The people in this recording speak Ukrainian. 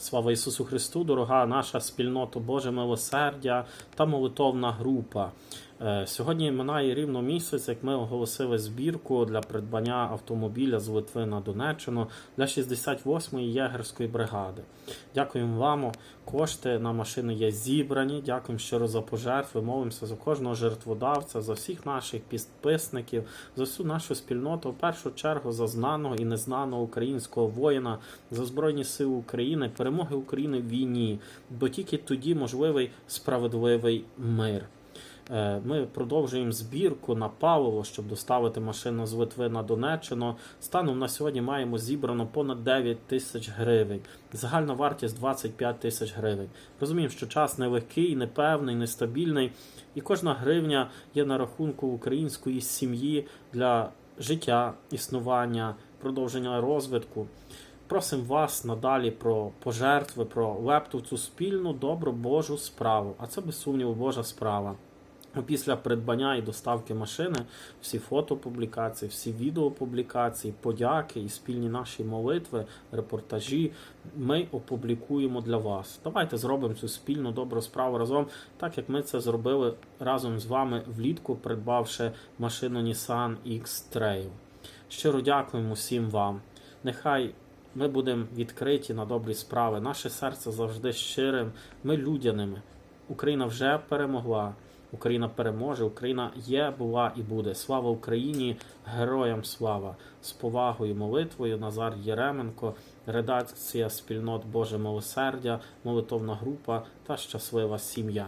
Слава Ісусу Христу, дорога наша спільнота Боже милосердя та молитовна група. Е, Сьогодні минає рівно місяць, як ми оголосили збірку для придбання автомобіля з Литви на Донеччину для 68-ї єгерської бригади. Дякуємо вам. Кошти на машини є зібрані. Дякуємо щиро за пожертви. Молимося за кожного жертводавця, за всіх наших підписників, за всю нашу спільноту. В першу чергу за знаного і незнаного українського воїна, за Збройні Сили України, перемоги України в війні, бо тільки тоді можливий справедливий мир. Е, Ми продовжуємо збірку на паливо, щоб доставити машину з Литви на Донеччину. Станом на сьогодні маємо зібрано понад 9 тисяч гривень. Загальна вартість 25 тисяч гривень. Розуміємо, що час нелегкий, непевний, нестабільний, і кожна гривня є на рахунку української сім'ї для життя, існування, продовження розвитку. Просимо вас надалі про пожертви, про лепту цю спільну, добру Божу справу. А це без сумніву Божа справа. Після придбання і доставки машини всі фотопублікації, всі відеопублікації, подяки і спільні наші молитви, репортажі ми опублікуємо для вас. Давайте зробимо цю спільну добру справу разом, так як ми це зробили разом з вами влітку, придбавши машину Nissan X-Trail. Щиро дякуємо всім вам. Нехай ми будемо відкриті на добрі справи. Наше серце завжди щирим, ми людяними. Україна вже перемогла. Україна переможе, Україна є, була і буде. Слава Україні, героям слава! З повагою, молитвою Назар Єременко, редакція спільнот Боже милосердя, молитовна група та щаслива сім'я.